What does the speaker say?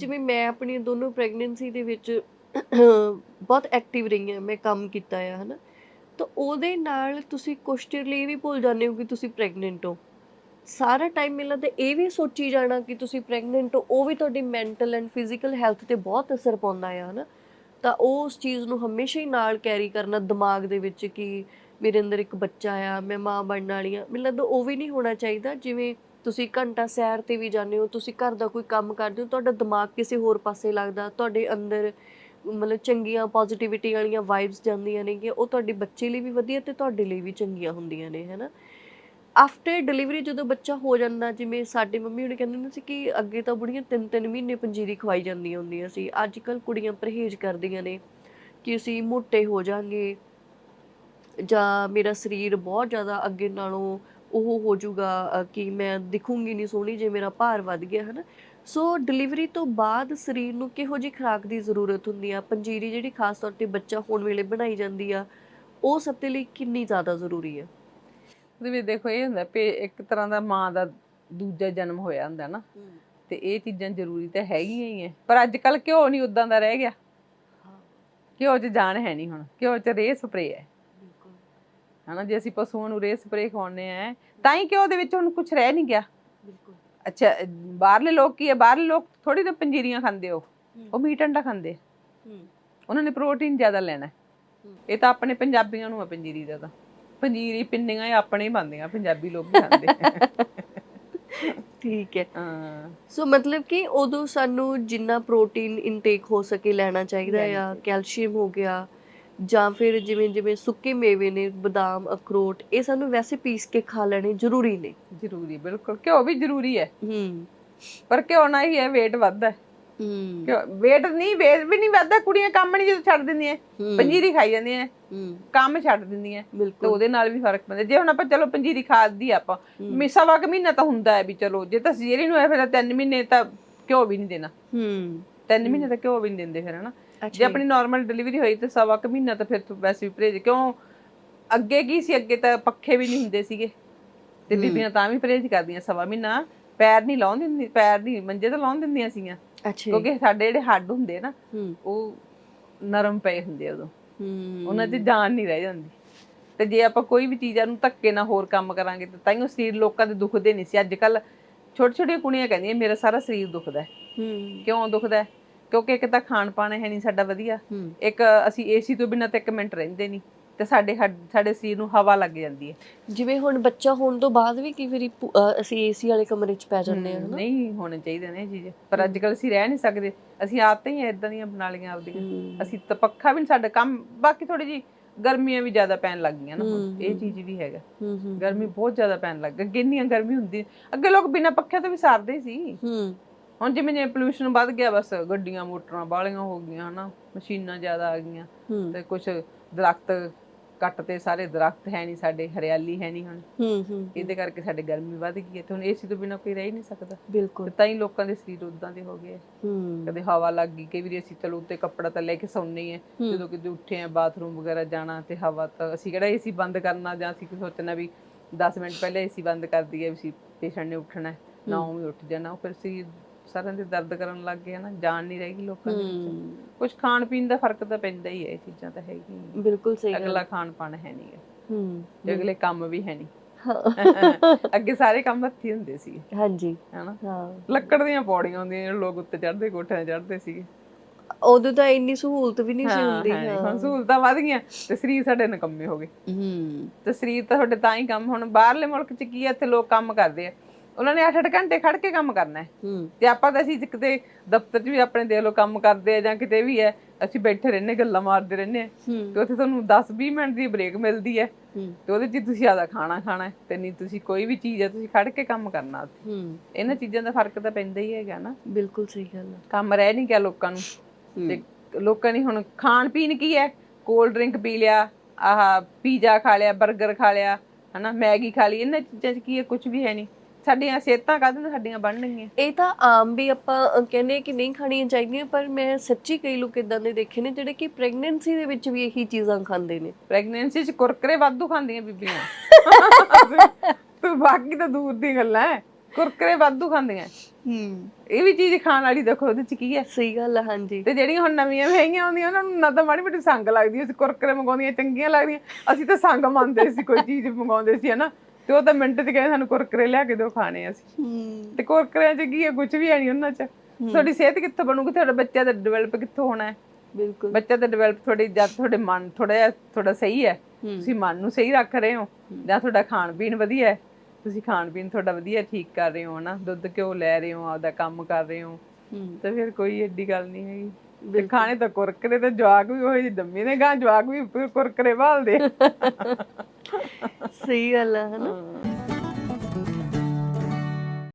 ਜਿਵੇਂ ਮੈਂ ਆਪਣੀ ਦੋਨੋਂ ਪ੍ਰੈਗਨੈਂਸੀ ਦੇ ਵਿੱਚ, ਬਹੁਤ ਐਕਟਿਵ ਰਹੀ ਹਾਂ, ਮੈਂ ਕੰਮ ਕੀਤਾ ਆ, ਹਨਾ। ਤਾਂ ਉਹਦੇ ਨਾਲ ਤੁਸੀਂ ਕੁਛ ਚਿਰ ਲਈ ਇਹ ਵੀ ਭੁੱਲ ਜਾਂਦੇ ਹੋ ਕਿ ਤੁਸੀਂ ਪ੍ਰੈਗਨੈਂਟ ਹੋ। ਸਾਰਾ ਟਾਈਮ ਮਿਲਦਾ ਤੇ ਇਹ ਵੀ ਸੋਚੀ ਜਾਣਾ ਕਿ ਤੁਸੀਂ ਪ੍ਰੈਗਨੈਂਟ ਹੋ, ਉਹ ਵੀ ਤੁਹਾਡੀ ਮੈਂਟਲ ਐਂਡ ਫਿਜ਼ੀਕਲ ਹੈਲਥ ਤੇ ਬਹੁਤ ਅਸਰ ਪਾਉਂਦਾ ਆ, ਹਨਾ। ਤਾਂ ਉਹ ਉਸ ਚੀਜ਼ ਨੂੰ ਹਮੇਸ਼ਾ ਹੀ ਨਾਲ ਕੈਰੀ ਕਰਨਾ ਦਿਮਾਗ ਦੇ ਵਿੱਚ ਕਿ ਮੇਰੇ ਅੰਦਰ ਇੱਕ ਬੱਚਾ ਆ, ਮੈਂ ਮਾਂ ਬਣਨ ਵਾਲੀ ਆ ਮੈਨੂੰ ਲੱਗਦਾ ਉਹ ਵੀ ਨਹੀਂ ਹੋਣਾ ਚਾਹੀਦਾ, ਜਿਵੇਂ ਤੁਸੀਂ ਘੰਟਾ ਸੈਰ ਤੇ ਵੀ ਜਾਂਦੇ ਹੋ, ਤੁਸੀਂ ਘਰ ਦਾ ਕੋਈ ਕੰਮ ਕਰਦੇ ਹੋ, ਤੁਹਾਡਾ ਦਿਮਾਗ ਕਿਸੇ ਹੋਰ ਪਾਸੇ ਲੱਗਦਾ, ਤੁਹਾਡੇ ਅੰਦਰ ਮਤਲਬ ਚੰਗੀਆਂ ਪੋਜ਼ਿਟਿਵਿਟੀ ਵਾਲੀਆਂ ਵਾਈਬਸ ਜਾਂਦੀਆਂ ਨੇਗੀਆਂ ਉਹ ਤੁਹਾਡੇ ਬੱਚੇ ਲਈ ਵੀ ਵਧੀਆ ਤੇ ਤੁਹਾਡੇ ਲਈ ਵੀ ਚੰਗੀਆਂ ਹੁੰਦੀਆਂ ਨੇ, ਹੈਨਾ? ਆਫਟਰ ਡਿਲੀਵਰੀ ਜਦੋਂ ਬੱਚਾ ਹੋ ਜਾਂਦਾ, ਜਿਵੇਂ ਸਾਡੇ ਮੰਮੀ ਹੁਣੇ ਕਹਿੰਦੇ ਹੁੰਦੇ ਸੀ ਕਿ ਅੱਗੇ ਤਾਂ ਬੁੜੀਆਂ ਤਿੰਨ ਤਿੰਨ ਮਹੀਨੇ ਪੰਜੀਰੀ ਖਵਾਈ ਜਾਂਦੀਆਂ ਹੁੰਦੀਆਂ ਸੀ ਅੱਜ ਕੱਲ ਕੁੜੀਆਂ ਪਰਹੇਜ਼ ਕਰਦੀਆਂ ਨੇ ਕਿ ਅਸੀਂ ਮੋਟੇ ਹੋ ਜਾਾਂਗੇ ਜਾਂ ਮੇਰਾ ਸਰੀਰ ਬਹੁਤ ਜ਼ਿਆਦਾ ਅੱਗੇ ਨਾਲੋਂ ਉਹ ਹੋ ਜਾਊਗਾ ਕਿ ਮੈਂ ਦਿਖੂੰਗੀ ਨਹੀਂ ਸੋਹਣੀ ਜੇ ਮੇਰਾ ਭਾਰ ਵੱਧ ਗਿਆ ਹਨਾ। ਸੋ ਡਿਲੀਵਰੀ ਤੋਂ ਬਾਅਦ ਸਰੀਰ ਨੂੰ ਕਿਹੋ ਜਿਹੀ ਖੁਰਾਕ ਦੀ ਜ਼ਰੂਰਤ ਹੁੰਦੀ ਆ? ਪੰਜੀਰੀ ਜਿਹੜੀ ਖਾਸ ਤੌਰ ਤੇ ਬੱਚਾ ਹੋਣ ਵੇਲੇ ਬਣਾਈ ਜਾਂਦੀ ਆ ਉਹ ਸਭ ਦੇ ਲਈ ਕਿੰਨੀ ਜ਼ਿਆਦਾ ਜ਼ਰੂਰੀ ਉਹਦੇ ਵਿੱਚ ਦੇਖੋ ਇਹ ਹੁੰਦਾ ਵੀ ਇੱਕ ਤਰ੍ਹਾਂ ਦਾ ਮਾਂ ਦਾ ਦੂਜਾ ਜਨਮ ਹੋਇਆ ਹੁੰਦਾ ਨਾ। ਤੇ ਇਹ ਚੀਜ਼ਾਂ ਜ਼ਰੂਰੀ ਤਾਂ ਹੈਗੀਆਂ ਹੀ ਐ ਪਰ ਅੱਜ ਕੱਲ ਘਿਓ ਨਹੀਂ ਉਦਾਂ ਦਾ ਰਹਿ ਗਿਆ। ਘਿਓ 'ਚ ਜਾਨ ਹੈ ਨਹੀਂ ਹੁਣ। ਘਿਓ 'ਚ ਰੇ ਸਪਰੇ ਹੈ। ਹਨਾ ਜੇ ਅਸੀਂ ਪਸ਼ੂਆਂ ਨੂੰ ਰੇ ਸਪਰੇ ਖਵਾਉਂਦੇ ਆ ਤਾਂ ਹੀ ਘਿਓ ਦੇ ਵਿੱਚ ਹੁਣ ਕੁਝ ਰਹਿ ਨਹੀਂ ਗਿਆ? ਬਿਲਕੁਲ। ਅੱਛਾ ਬਾਹਰਲੇ ਲੋਕ ਕੀ ਹੈ? ਬਾਹਰਲੇ ਲੋਕ ਥੋੜੀ ਤਾਂ ਪੰਜੀਰੀਆਂ ਖਾਂਦੇ ਹੋ। ਉਹ ਮੀਟ ਅੰਡਾ ਖਾਂਦੇ ਉਹਨਾਂ ਨੇ ਪ੍ਰੋਟੀਨ ਜ਼ਿਆਦਾ ਲੈਣਾ ਹੈ। ਹੂੰ। ਇਹ ਤਾਂ ਆਪਣੇ ਪੰਜਾਬੀਆਂ ਨੂੰ ਆ ਪੰਜੀਰੀ ਦਾ ਤਾਂ। ਪੰਜੀਰੀ ਪਿੰਨੀਆਂ ਇਹ ਆਪਣੇ ਹੀ ਬਣਦੀਆਂ ਪੰਜਾਬੀ ਲੋਕ ਖਾਂਦੇ ਠੀਕ ਹੈ। ਹਾਂ। ਸੋ ਮਤਲਬ ਕਿ ਉਦੋਂ ਸਾਨੂੰ ਜਿੰਨਾ ਪ੍ਰੋਟੀਨ ਇਨਟੇਕ ਹੋ ਸਕੇ ਲੈਣਾ ਚਾਹੀਦਾ ਆ। ਕੈਲਸ਼ੀਅਮ ਹੋ ਗਿਆ ਜਾਂ ਫਿਰ ਜਿਵੇਂ ਜਿਵੇਂ ਸੁੱਕੇ ਮੇਵੇ ਨੇ ਬਦਾਮ ਅਖਰੋਟ ਇਹ ਸਾਨੂੰ ਵੈਸੇ ਪੀਸ ਕੇ ਖਾ ਲੈਣੇ ਜ਼ਰੂਰੀ ਨੇ। ਜ਼ਰੂਰੀ ਬਿਲਕੁਲ। ਘਿਓ ਵੀ ਜ਼ਰੂਰੀ ਹੈ। ਹੂੰ। ਪਰ ਘਿਓ ਨਾਲ ਹੀ ਹੈ weight ਵੱਧਦਾ ਹੂੰ। weight ਨਹੀਂ weight ਵੀ ਨਹੀਂ ਵੱਧਦਾ। ਕੁੜੀਆਂ ਕੰਮ ਨਹੀਂ ਜਦੋਂ ਛੱਡ ਦਿੰਦੀਆਂ। ਪੰਜੀਰੀ ਖਾਈ ਜਾਂਦੀਆਂ। ਹੂੰ। ਕੰਮ ਛੱਡ ਦਿੰਦੀਆਂ। ਤੇ ਉਹਦੇ ਨਾਲ ਵੀ ਫ਼ਰਕ ਪੈਂਦਾ। ਜੇ ਹੁਣ ਆਪਾਂ ਚਲੋ ਪੰਜੀਰੀ ਖਾਦੀ ਆਪਾਂ। ਮਿਸਾ ਵਕ ਮਹੀਨਾ ਤਾਂ ਹੁੰਦਾ ਹੈ ਵੀ ਚਲੋ ਜੇ ਤਾਂ ਸੀਰੀ ਨੂੰ ਹੈ ਫਿਰ ਤਾਂ ਤਿੰਨ ਮਹੀਨੇ ਤਾਂ ਘਿਓ ਵੀ ਨਹੀਂ ਦੇਣਾ। ਹੂੰ। ਤਿੰਨ ਮਹੀਨੇ ਤਾਂ ਘਿਓ ਵੀ ਨਹੀਂ ਦਿੰਦੇ ਫਿਰ ਹਨਾ? ਜੇ ਆਪਣੀ ਨਾਰਮਲ ਡਿਲੀਵਰੀ ਹੋਈ ਤੇ ਸਵਾ ਕੁ ਮਹੀਨਾ ਤਾਂ ਫਿਰ ਵੈਸੇ ਵੀ ਪਰਹੇਜ਼ ਕਿਉਂ? ਅੱਗੇ ਕੀ ਸੀ? ਅੱਗੇ ਤਾਂ ਪੱਖੇ ਵੀ ਨਹੀਂ ਹੁੰਦੇ ਸੀਗੇ। ਤੇ ਬੀਬੀਆਂ ਤਾਂ ਵੀ ਪਰਹੇਜ਼ ਕਰਦੀਆਂ ਸਵਾ ਮਹੀਨਾ। ਪੈਰ ਨਹੀਂ ਲਾਉਣ ਦਿੰਦੀ ਪੈਰ ਨਹੀਂ ਮੰਜੇ ਤੇ ਲਾਉਣ ਦਿੰਦੀਆਂ ਸੀਗੀਆਂ। ਅੱਛਾ ਕਿਉਂਕਿ ਸਾਡੇ ਜਿਹੜੇ ਹੱਡ ਹੁੰਦੇ ਨਾ ਉਹ ਨਰਮ ਪਏ ਹੁੰਦੇ ਉਦੋਂ। ਉਹਨਾਂ 'ਚ ਜਾਨ ਨਹੀਂ ਰਹਿ ਜਾਂਦੀ। ਤੇ ਜੇ ਆਪਾਂ ਕੋਈ ਵੀ ਚੀਜ਼ਾਂ ਨੂੰ ਧੱਕੇ ਨਾਲ ਹੋਰ ਕੰਮ ਕਰਾਂਗੇ ਤਾਂ ਤਾਂ ਹੀ ਉਹ ਸਰੀਰ ਲੋਕਾਂ ਦੇ ਦੁਖਦੇ ਨਹੀਂ ਸੀ। ਅੱਜ ਕੱਲ ਛੋਟੇ ਛੋਟੀਆਂ ਕੁੜੀਆਂ ਕਹਿੰਦੀਆਂ ਮੇਰਾ ਸਾਰਾ ਸਰੀਰ ਦੁਖਦਾ ਹੈ। ਹੂੰ। ਕਿਉਂ ਦੁਖਦਾ ਹੈ? ਕਿਉਂਕਿ ਇੱਕ ਤਾਂ ਖਾਣ ਪਾਣ ਹੈ ਨਹੀਂ ਸਾਡਾ ਵਧੀਆ। ਹੂੰ। ਇੱਕ ਅਸੀਂ ਏਸੀ ਤੋਂ ਬਿਨਾਂ ਤਾਂ ਇੱਕ ਮਿੰਟ ਰਹਿੰਦੇ ਨਹੀਂ। ਤੇ ਸਾਡੇ ਹੱਡ- ਸਾਡੇ ਸਰੀਰ ਨੂੰ ਹਵਾ ਲੱਗ ਜਾਂਦੀ ਹੈ। ਜਿਵੇਂ ਹੁਣ ਬੱਚਾ ਹੋਣ ਤੋਂ ਬਾਅਦ ਵੀ ਕਈ ਵਾਰੀ ਪੁ- ਅਹ ਅਸੀਂ ਏਸੀ ਵਾਲੇ ਕਮਰੇ 'ਚ ਪੈ ਜਾਂਦੇ ਹਾਂ ਹਨਾ? ਨਹੀਂ ਹੋਣੇ ਚਾਹੀਦੇ ਨੇ ਇਹ ਚੀਜ਼। ਪਰ ਅੱਜ ਕੱਲ ਅਸੀਂ ਰਹਿ ਨਹੀਂ ਸਕਦੇ। ਅਸੀਂ ਆਦਤਾਂ ਹੀ ਇਦਾਂ ਦੀਆਂ ਬਣਾ ਲਈਆਂ ਆਪਦੀਆਂ। ਹੂੰ, ਅਸੀਂ ਤਾਂ ਪੱਖਾ ਵੀ ਨੀ ਸਾਡਾ ਕੰਮ ਬਾਕੀ ਥੋੜੀ ਜੀ ਗਰਮੀਆਂ ਵੀ ਜ਼ਿਆਦਾ ਪੈਣ ਲੱਗ ਗਈਆਂ ਨਾ ਹੁਣ। ਇਹ ਚੀਜ਼ ਵੀ ਹੈਗਾ। ਹੂੰ ਹੂੰ। ਗਰਮੀ ਬਹੁਤ ਜ਼ਿਆਦਾ ਪੈਣ ਲੱਗ ਗਈ। ਇੰਨੀਆਂ ਗਰਮੀ ਹੁੰਦੀ ਅੱਗੇ ਲੋਕ ਬਿਨਾਂ ਪੱਖੇ ਤੋਂ ਵੀ ਸਰਦੇ ਸੀ। ਹੂੰ। ਹੁਣ ਜਿਵੇਂ ਜਿਵੇਂ ਪੋਲੂਸ਼ਨ ਵੱਧ ਗਿਆ ਬਸ ਗੱਡੀਆਂ ਮੋਟਰਾਂ ਬਾਲੀਆਂ ਹੋ ਗਈਆਂ ਹਨਾ ਮਸ਼ੀਨਾਂ ਜ਼ਿਆਦਾ ਆ ਗਈਆਂ ਤੇ ਕੁਝ ਦਰਖਤ ਕੱਟ ਤੇ ਸਾਰੇ ਦਰਖਤ ਹੈ ਨਹੀਂ ਸਾਡੇ ਹਰਿਆਲੀ ਹੈ ਨਹੀਂ ਹੁਣ। ਹੂੰ ਹੂੰ ਇਹਦੇ ਕਰਕੇ ਸਾਡੇ ਗਰਮੀ ਵੱਧ ਗਈ ਹੈ ਤੇ ਹੁਣ ਏਸੀ ਤੋਂ ਬਿਨਾਂ ਕੋਈ ਰਹਿ ਹੀ ਨਹੀਂ ਸਕਦਾ। ਬਿਲਕੁਲ। ਤੇ ਹੀ ਲੋਕਾਂ ਦੇ ਸਰੀਰ ਉਦਾਂ ਦੇ ਹੋ ਗਏ। ਹੂੰ। ਕਦੇ ਹਵਾ ਲੱਗ ਗਈ ਕਈ ਵਾਰੀ ਅਸੀਂ ਚਲੋ ਉੱਤੇ ਕੱਪੜਾ ਤਾਂ ਲੈ ਕੇ ਸੌਂਦੇ ਹੀ। ਜਦੋਂ ਕਿਤੇ ਉੱਠੇ ਆ ਬਾਥਰੂਮ ਵਗੈਰਾ ਜਾਣਾ ਤੇ ਹਵਾ ਤਾਂ ਅਸੀਂ ਕਿਹੜਾ ਏਸੀ ਬੰਦ ਕਰਨਾ ਜਾਂ ਅਸੀਂ ਸੋਚਣਾ ਵੀ 10 ਮਿੰਟ ਪਹਿਲੇ ਏਸੀ ਬੰਦ ਕਰ ਦਈਏ ਵੀ ਪੇਸ਼ੈਂਟ ਨੇ ਉੱਠਣਾ ਨਾ ਉਵੇਂ ਉੱਠ ਜਾਣਾ ਉਹ ਫਿਰ ਸੀ ਸਾਰਿਆਂ ਦੇ ਦਰਦ ਕਰਨ ਲੱਗ ਗਏ ਨਾ ਜਾਨ ਨਹੀਂ ਰਹੇਗੀ ਲੋਕਾਂ ਦੇ ਵਿੱਚ। ਕੁਝ ਖਾਣ ਪੀਣ ਦਾ ਫ਼ਰਕ ਤਾਂ ਪੈਂਦਾ ਹੀ ਹੈ ਇਹ ਚੀਜ਼ਾਂ ਤਾਂ ਹੈਗੀਆਂ ਬਿਲਕੁਲ ਸਹੀ ਗੱਲ। ਅਗਲਾ ਖਾਣ ਪਾਣ ਹੈ ਨਹੀਂ ਹੂੰ। ਤੇ ਅਗਲੇ ਕੰਮ ਵੀ ਹੈ ਨਹੀਂ। ਅੱਗੇ ਸਾਰੇ ਕੰਮ ਹੱਥੀ ਹੁੰਦੇ ਸੀ। ਹਾਂਜੀ। ਹਨਾ? ਹਾਂ। ਲੱਕੜ ਦੀਆਂ ਪੌੜੀਆਂ ਹੁੰਦੀਆਂ ਜਿਹੜੇ ਲੋਕ ਉੱਤੇ ਚੜ੍ਹਦੇ ਕੋਠਿਆਂ ਚੜ੍ਹਦੇ ਸੀਗੇ। ਉਦੋਂ ਤਾਂ ਇੰਨੀ ਸਹੂਲਤ ਵੀ ਨਹੀਂ ਸੀ ਹੁੰਦੀ ਹੈ ਸਹੂਲਤਾਂ ਵੱਧ ਗਈਆਂ ਤੇ ਸਰੀਰ ਸਾਡੇ ਨਿਕੰਮੇ ਹੋ ਗਏ। ਹੂੰ। ਤੇ ਸਰੀਰ ਤਾਂ ਤੁਹਾਡੇ ਤਾਂ ਹੀ ਕੰਮ ਹੁਣ ਬਾਹਰਲੇ ਮੁਲਕ 'ਚ ਕੀ ਹੈ ਇੱਥੇ ਲੋਕ ਕੰਮ ਕਰਦੇ ਆ। ਉਹਨਾਂ ਨੇ 8-8 ਘੰਟੇ ਖੜ ਕੇ ਕੰਮ ਕਰਨਾ ਹੈ। ਹੂੰ। ਤੇ ਆਪਾਂ ਤਾਂ ਅਸੀਂ ਕਿਤੇ ਦਫ਼ਤਰ 'ਚ ਵੀ ਆਪਣੇ ਦੇਖ ਲਓ ਕੰਮ ਕਰਦੇ ਆ ਜਾਂ ਕਿਤੇ ਵੀ ਹੈ ਅਸੀਂ ਬੈਠੇ ਰਹਿੰਦੇ ਗੱਲਾਂ ਮਾਰਦੇ ਰਹਿੰਦੇ ਆ। ਹੂੰ। ਤੇ ਉੱਥੇ ਤੁਹਾਨੂੰ 10-20 ਮਿੰਟ ਦੀ ਬ੍ਰੇਕ ਮਿਲਦੀ ਹੈ। ਹੂੰ। ਤੇ ਉਹਦੇ 'ਚ ਤੁਸੀਂ ਆਦਾ ਖਾਣਾ ਖਾਣਾ ਹੈ ਤੇ ਨਹੀਂ ਤੁਸੀਂ ਕੋਈ ਵੀ ਚੀਜ਼ ਹੈ ਤੁਸੀਂ ਖੜ ਕੇ ਕੰਮ ਕਰਨਾ ਉੱਥੇ। ਹੂੰ। ਇਹਨਾਂ ਚੀਜ਼ਾਂ ਦਾ ਫ਼ਰਕ ਤਾਂ ਪੈਂਦਾ ਹੀ ਹੈਗਾ ਨਾ। ਬਿਲਕੁਲ ਸਹੀ ਗੱਲ ਹੈ। ਕੰਮ ਰਹਿ ਨਹੀਂ ਗਿਆ ਲੋਕਾਂ ਨੂੰ। ਤੇ ਲੋਕਾਂ ਨੇ ਹੁਣ ਖਾਣ ਪੀਣ ਕੀ ਹੈ? ਕੋਲਡ ਡਰਿੰਕ ਪੀ ਲਿਆ ਆਹ ਪੀਜ਼ਾ ਖਾ ਲਿਆ 버ਗਰ ਖਾ ਲਿਆ ਹਨਾ ਮੈਗੀ ਖਾ ਲਈ ਇਹਨਾਂ ਚੀਜ਼ਾਂ 'ਚ ਕੀ ਹੈ? ਕੁਝ ਵੀ ਹੈ ਨਹੀਂ। ਸਾਡੀਆਂ ਸਿਹਤਾਂ ਕਾਹਦੇ ਨਾਲ ਸਾਡੀਆਂ ਬਣਨਗੀਆਂ? ਇਹ ਤਾਂ ਆਮ ਵੀ ਆਪਾਂ ਅ, ਕਹਿੰਦੇ ਆ ਕਿ ਨਹੀਂ ਖਾਣੀਆਂ ਚਾਹੀਦੀਆਂ ਪਰ ਮੈਂ ਸੱਚੀ ਕਈ ਲੋਕ ਇਦਾਂ ਦੇ ਦੇਖੇ ਨੇ ਜਿਹੜੇ ਕਿ ਪ੍ਰੈਗਨੈਂਸੀ ਦੇ ਵਿੱਚ ਵੀ ਇਹੀ ਚੀਜ਼ਾਂ ਖਾਂਦੇ ਨੇ। ਪ੍ਰੈਗਨੈਂਸੀ 'ਚ ਕੁਰਕਰੇ ਵਾਧੂ ਖਾਂਦੀਆਂ ਬੀਬੀਆਂ। ਤੇ ਬਾਕੀ ਤਾਂ ਦੂਰ ਦੀ ਗੱਲਾਂ ਹੈ ਕੁਰਕਰੇ ਵਾਧੂ ਖਾਂਦੀਆਂ। ਹੂੰ। ਇਹ ਵੀ ਚੀਜ਼ ਖਾਣ ਵਾਲੀ ਦੇਖੋ ਉਹਦੇ ਚ ਕੀ ਹੈ ਸਹੀ ਗੱਲ ਆ ਹਾਂਜੀ। ਤੇ ਜਿਹੜੀਆਂ ਹੁਣ ਨਵੀਆਂ ਮਹਿੰਗੀਆਂ ਆਉਂਦੀਆਂ ਉਹਨਾਂ ਨੂੰ ਨਾ ਤਾਂ ਮਾੜੀ ਮੋਟੀ ਸੰਗ ਲੱਗਦੀ ਅਸੀਂ ਕੁਰਕਰੇ ਮੰਗਾਉਂਦੀਆਂ ਚੰਗੀਆਂ ਲੱਗਦੀਆਂ। ਅਸੀਂ ਤਾਂ ਸੰਗ ਮੰਨਦੇ ਸੀ ਕੋਈ ਚੀਜ਼ ਮੰਗਾਉਂਦੇ ਸੀ ਹਨਾ। ਤੇ ਉਹ ਤਾਂ ਮਿੰਟ 'ਚ ਕਹਿੰਦੇ ਸਾਨੂੰ ਕੁਰਕਰੇ ਲਿਆ ਕੇ ਦਿਓ ਖਾਣੇ ਆ ਅਸੀਂ। ਹੂੰ। ਤੇ ਕੁਰਕਰਿਆਂ 'ਚ ਕੀ ਹੈ ਕੁਝ ਵੀ ਹੈ ਨਹੀਂ ਉਹਨਾਂ 'ਚ। ਤੁਹਾਡੀ ਸਿਹਤ ਕਿੱਥੋਂ ਬਣੂਗੀ? ਤੁਹਾਡਾ ਬੱਚਾ ਦਾ ਡਿਵੈਲਪ ਕਿੱਥੋਂ ਹੋਣਾ ਹੈ? ਬਿਲਕੁਲ। ਬੱਚਾ ਦਾ ਡਿਵੈਲਪ ਤੁਹਾਡੀ ਜਦ ਤੁਹਾਡੇ ਮਨ ਥੋੜਾ ਜਿਹਾ ਤੁਹਾਡਾ ਸਹੀ ਹੈ। ਤੁਸੀਂ ਮਨ ਨੂੰ ਸਹੀ ਰੱਖ ਰਹੇ ਹੋ ਜਾਂ ਤੁਹਾਡਾ ਖਾਣ ਪੀਣ ਵਧੀਆ ਹੈ? ਤੁਸੀਂ ਖਾਣ ਪੀਣ ਤੁਹਾਡਾ ਵਧੀਆ ਠੀਕ ਕਰ ਰਹੇ ਹੋ ਹਨਾ? ਦੁੱਧ ਘਿਓ ਲੈ ਰਹੇ ਹੋ ਆਪਦਾ ਕੰਮ ਕਰ ਰਹੇ ਹੋ। ਹੂੰ। ਤੇ ਫਿਰ ਕੋਈ ਏਡੀ ਗੱਲ ਨਹੀਂ ਹੈਗੀ। ਤੇ ਖਾਣੇ ਤਾਂ ਕੁਰਕਰੇ ਤੇ ਜਵਾਕ ਵੀ ਉਹ ਦੰਮੀ ਨੇ ਗਾਂ ਜਵਾਕ ਵੀ ਕੁਰਕਰੇ ਭਾਲਦੇ। ਸਹੀ ਗੱਲ ਆ ਹਨਾ ਹਾਂ।